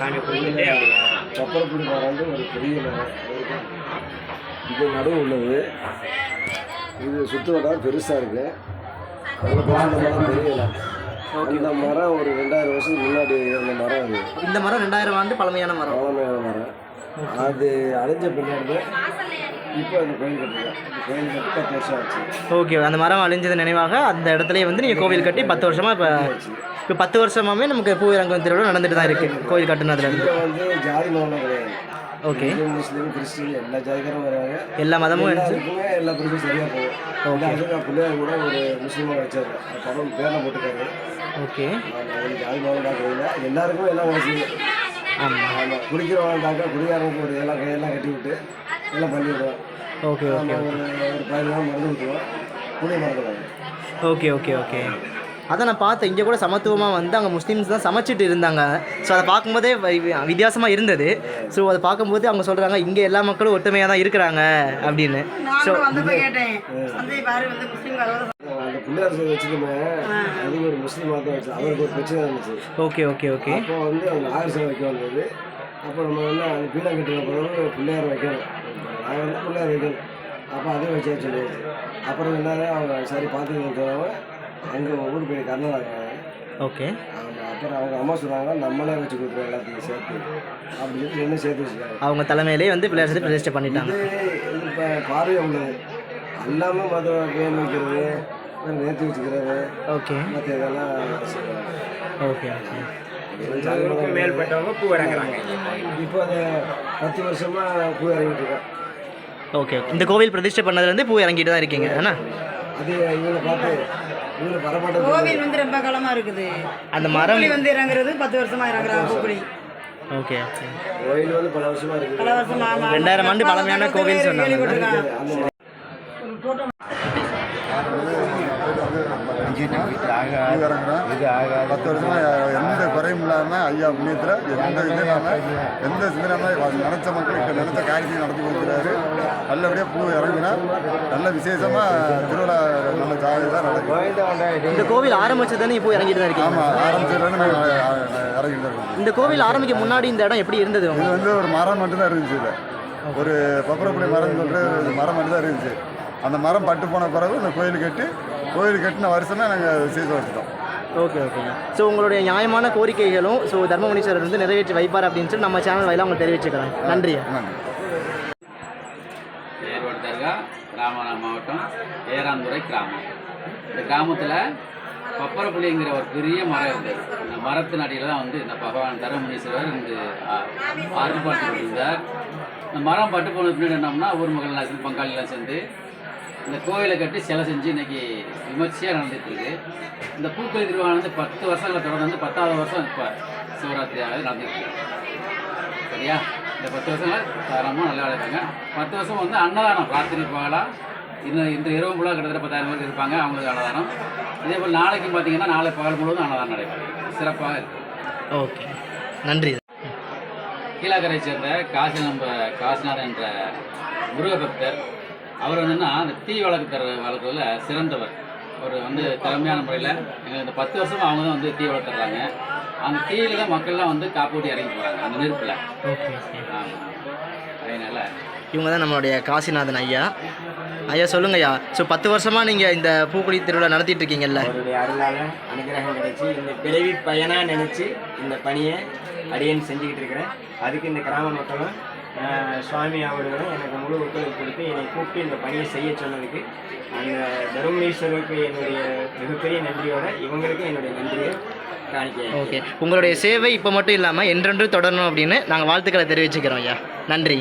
சாமி கும்பிட்டு அப்படியே. சப்பரப்புடி மரம் ஒரு பெரிய மரம் இது நடுவு உள்ளது. இது சுற்று வட்டம் பெருசாக இருக்கு. அதில் போய் அந்த மரம் தெரியல. அந்த மரம் ஒரு ரெண்டாயிரம் வருஷத்துக்கு முன்னாடி அந்த மரம் அது. இந்த மரம் ரெண்டாயிரம் ஆண்டு பழமையான மரம். பழமையான மரம். அது அழிஞ்ச பின்னாடி இப்போ அந்த கோயில் கட்டுறேன் இந்த கோயில் கட்டி பத்து வருஷம் ஆச்சு. ஓகே அந்த மரம் அழிஞ்சது நினைவாக அந்த இடத்துலயே வந்து நீங்கள் கோவில் கட்டி பத்து வருஷமாக இப்போ இப்போ பத்து வருஷமாவே நமக்கு பூ இறங்கும் திருவிழா நடந்துட்டு தான் இருக்குது கோவில் கட்டுனதுலேருந்து. வந்து ஜாதி மதம்லாம் கிடையாது. ஓகே. முஸ்லீம் கிறிஸ்டின் எல்லா ஜாதிக்காரும் வருவாங்க எல்லா மதமும் எல்லாருக்குமே எல்லா பிரச்சனையும் சரியாக போகும். இந்த அசோகா பிள்ளையார் கூட ஒரு முஸ்லீமாக வச்சாரு படம் பேரில் போட்டுக்காரு ஓகே. ஜாதி மதம் பார்க்கறதில்ல எல்லாருக்கும் எல்லாம் செய்யும் ஆமாம் ஆமாம் குடிக்கிறவங்களாக்கா குடிகாரனுக்கு ஒரு எல்லாம் கையெல்லாம் கட்டி விட்டு எல்லாம் பண்ணி விடுவோம் ஓகே ஓகே. ஒரு பதினஞ்சு மருந்து விட்டுருவோம். புளிய மறந்துடுவாங்க ஓகே ஓகே ஓகே. அதான் நான் பார்த்தேன் இங்கே கூட சமத்துவமாக வந்து அங்கே முஸ்லீம்ஸ் தான் சமைச்சிட்டு இருந்தாங்க. ஸோ அதை பார்க்கும்போதே வித்தியாசமாக இருந்தது. ஸோ அதை பார்க்கும்போது அவங்க சொல்கிறாங்க இங்கே எல்லா மக்களும் ஒற்றுமையாக தான் இருக்கிறாங்க. அப்படின்னு. ஸோ கேட்டேன். அது ஓகே ஓகே ஓகே அப்போ நம்ம வந்து அந்த பீடம் கட்டுற பிறகு பிள்ளையார் வைக்கணும். நாங்கள் வந்து பிள்ளையார் வைக்கணும். அப்போ அதே வச்சா சொல்லிடுச்சு அப்புறம் என்ன அவங்க சரி பார்த்துக்கிறவங்க அங்கே ஊர் போய் கர்நாடகா. ஓகே. அவங்க அப்புறம் அவங்க அம்மா சொன்னாங்க நம்மளே வச்சு கொடுக்குறோம் எல்லாத்தையும் சேர்த்து. அப்படின்னு சொல்லி என்ன சேர்த்து வச்சுருக்காங்க அவங்க தலைமையிலே வந்து பிள்ளையார் பிரதிஷ்டை பண்ணிட்டாங்க. இப்போ பார்வை உள்ளது எல்லாமே மத பேர் வைக்கிறது நேர்த்தி வச்சுக்கிறது. ஓகே. மற்ற இதெல்லாம். Okay okay. நூறுக்கும் மேற்பட்டவங்க பூ இறங்குறாங்க இப்போ அந்த பத்து வருஷமா பூ இறங்கிட்டு இருக்கேன் ஓகே இந்த கோவில் பிரதிஷ்டை பண்ணதுலேருந்து பூ இறங்கிட்டு தான் இருக்கீங்க அண்ணா? அது இவங்களை பார்த்து இவங்களை வரமாட்டேன் கோவில் வந்து ரொம்ப காலமா இருக்குது. அந்த மரம் வந்து இறங்குறது பத்து வருஷமா இறங்குறாங்க பூக்குழி ஓகே ஓகே. கோயில் வந்து பல வருஷமா இருக்குது. பல வருஷமா ஆமா. ரெண்டாயிரம் ஆண்டு பழமையான கோவில் சொன்னாங்க. இது இறங்குறோம் பத்து வருஷமா எந்த குறையும் இல்லாமல் ஐயா புண்ணியத்தில் எந்த இது இல்லாமல் எந்த சிந்தனாமல் நினைச்ச மக்களுக்கு நினைச்ச காரியத்தையும் நடத்தி கொடுக்குறாரு. நல்லபடியாக பூ இறங்கினா நல்ல விசேஷமாக திருவிழா நல்ல ஜாலியாக நடக்கும் இந்த கோவில் ஆரம்பிச்சதுன்னு இப்போ இறங்கிட்டு தான் இருக்கீங்க. ஆமாம் ஆரம்பிச்சதுலேருந்து நாங்கள் இறங்கிட்டு தான் இருக்கோம். இந்த கோவில் ஆரம்பிக்க முன்னாடி இந்த இடம் எப்படி இருந்தது இது வந்து ஒரு மரம் மட்டும்தான் இருந்துச்சு இது ஒரு பப்பரப்புளி மரம் சொல்கிற ஒரு மரம் மட்டும்தான் இருந்துச்சு. அந்த மரம் பட்டு போன பிறகு இந்த கோயில் கட்டி கோயில் கட்டின வருஷமே நாங்கள் விசேஷம் வச்சுட்டோம் ஓகே ஓகே. ஸோ உங்களுடைய நியாயமான கோரிக்கைகளும் ஸோ தர்மமுனீஸ்வரர் வந்து நிறைவேற்றி வைப்பார் அப்படின்னு சொல்லி நம்ம சேனல் வாயிலாக உங்களுக்கு தெரிவிச்சுக்கிறேன் நன்றி நன்றி. ஏர்வாடு தர்கா ராமநாதபுரம் மாவட்டம் ஏராந்துறை கிராமம். இந்த கிராமத்தில் பப்பரப்புளிங்கிற ஒரு பெரிய மரம் இருந்தது அந்த மரத்தின் அடியில் தான் வந்து இந்த பகவான் தரமுனீஸ்வரர் இந்த ஆர்ப்பாட்டு இருந்தார் இந்த மரம் பட்டு போனது பின்னாடி என்னம்னா ஊர் மக்கள்லாம் சேர்ந்து பங்காளிலாம் சேர்ந்து இந்த கோயிலை கட்டி சிலை செஞ்சு இன்னைக்கு விமர்சையாக நடந்துட்டு இருக்கு இந்த பூக்களி வந்து பத்து வருஷங்களை தொடர்ந்து பத்தாவது வருஷம் இப்போ சிவராத்திரியாக நடந்துட்டு இருக்கு சரியா? இந்த பத்து வருஷங்கள தாராளமாக நல்லா இருக்காங்க. பத்து வருஷம் வந்து அன்னதானம் ராத்திரி பகலா இன்னும் இந்த இரவு முழு கிட்டத்தட்ட பத்தாயிரம் பேர் இருப்பாங்க அவங்களுக்கு அன்னதானம். இதே போல் நாளைக்கு பார்த்தீங்கன்னா நாளை பகல் முழுவதும் அன்னதானம் நடைபெறும். சிறப்பாக இருக்கு ஓகே. நன்றி. கீழாக்கரை சேர்ந்த காசி நம்ம காசிநாதன் என்ற முருகபக்தர் அவர் வந்துன்னா அந்த தீ வளர்க்கு தர வளர்க்குறதுல சிறந்தவர். அவர் வந்து திறமையான முறையில் எங்களுக்கு இந்த பத்து வருஷமா அவங்க தான் வந்து தீ வளர்த்துறாங்க அந்த தீயில தான் மக்கள்லாம் வந்து காப்போட்டி இறங்கி போகிறாங்க அந்த நெருப்பில். Okay okay. ஆமாம் அதனால இவங்க தான் நம்மளுடைய காசிநாதன் ஐயா. ஐயா சொல்லுங்க ஐயா ஸோ பத்து வருஷமாக நீங்கள் இந்த பூக்குழி திருவிழா நடத்திட்டு இருக்கீங்கல்ல? அவருடைய அருளால அனுகிரகம் கிடைச்சி இந்த பிறவி பயனாக நினச்சி இந்த பணியை அடியேன் செஞ்சுக்கிட்டு இருக்கிறேன். அதுக்கு இந்த கிராம மக்களும் சுவாமி அவர்களும் எனக்கு முழு ஒத்துழைப்பு கொடுத்து என்னை கூப்பிட்டு இந்த பணியை செய்ய சொன்னதுக்கு அந்த தருமேஸ்வருக்கு என்னுடைய மிகப்பெரிய நன்றியோட இவங்களுக்கும் என்னுடைய நன்றியை காணிக்க ஓகே உங்களுடைய சேவை இப்போ மட்டும் இல்லாமல் என்றென்று தொடரணும் அப்படின்னு நாங்கள் வாழ்த்துக்களை தெரிவிச்சுக்கிறோம் ஐயா. நன்றி.